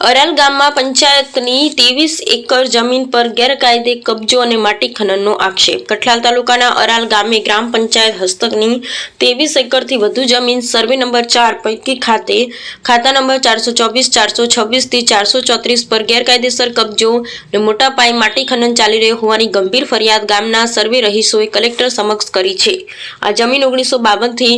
Aral ગામમાં પંચાયતની ત્રેવીસ એકર જમીન પર ગેરકાયદે કબજો અને માટી ખનનનો આક્ષેપ. કઠલાલ તાલુકાના અરાલ ગામે ગ્રામ પંચાયત હસ્તકની ત્રેવીસ એકરથી વધુ જમીન સર્વે નંબર ચાર પૈકી ખાતે, ખાતા નંબર ચારસો ચોવીસ, ચારસો છવ્વીસથી ચારસો ચોત્રીસ પર ગેરકાયદેસર કબજો અને મોટા પાયે માટી ખનન ચાલી રહ્યું હોવાની ગંભીર ફરિયાદ ગામના સર્વે રહીશોએ કલેક્ટર સમક્ષ કરી છે. આ જમીન ઓગણીસો બાવનથી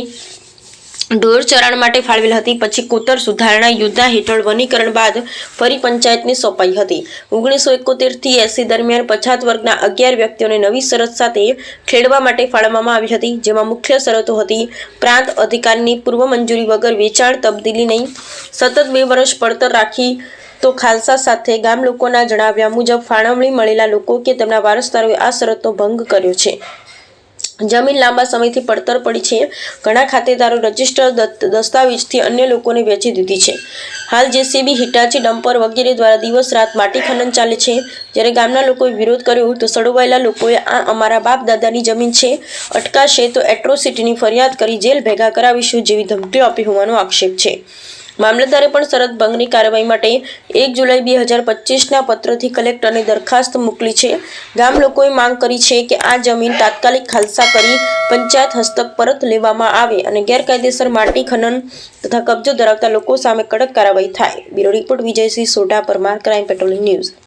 ઢોર ચરાણ માટે ફાળવેલ હતી. પછી કોતર સુધારણા યોજના હેઠળ વનીકરણ બાદ ફરી પંચાયતને સોંપાઈ હતી. ઓગણીસો એકોતેરથી એસી દરમિયાન પછાત વર્ગના અગિયાર વ્યક્તિઓને નવી શરત સાથે ખેડવા માટે ફાળવવામાં આવી હતી, જેમાં મુખ્ય શરતો હતી પ્રાંત અધિકારીની પૂર્વ મંજૂરી વગર વેચાણ તબદીલી નહીં. સતત બે વર્ષ પડતર રાખી તો ખાલસા સાથે ગામ લોકોના જણાવ્યા મુજબ ફાળવણી મળેલા લોકો કે તેમના વારસદારોએ આ શરતનો ભંગ કર્યો છે. જમીન લાંબા સમયથી પડતર પડી છે. ઘણા ખાતેદારો રજિસ્ટર દસ્તાવેજથી અન્ય લોકોને વેચી દીધી છે. હાલ જેસીબી, હિટાચી ડમ્પર વગેરે દ્વારા દિવસ રાત માટી ખનન ચાલે છે. જ્યારે ગામના લોકોએ વિરોધ કર્યો તો સડવાયેલા લોકોએ આ અમારા બાપ દાદાની જમીન છે. અટકાશે તો એટ્રોસિટીની ફરિયાદ કરી જેલ ભેગા કરાવીશું જેવી ધમકીઓ આપી હોવાનો આક્ષેપ છે. મામલતદારે પણ શરત ભંગની કાર્યવાહી માટે એક જુલાઈ બે હજાર પચીસના પત્રથી કલેક્ટરને દરખાસ્ત મોકલી છે. ગામ લોકોએ માંગ કરી છે કે આ જમીન તાત્કાલિક ખાલસા કરી પંચાયત હસ્તક પરત લેવામાં આવે અને ગેરકાયદેસર માટી ખનન તથા કબજો ધરાવતા લોકો સામે કડક કાર્યવાહી થાય. Bureau report Vijaysinh Sodha Parmar, crime patrolling news.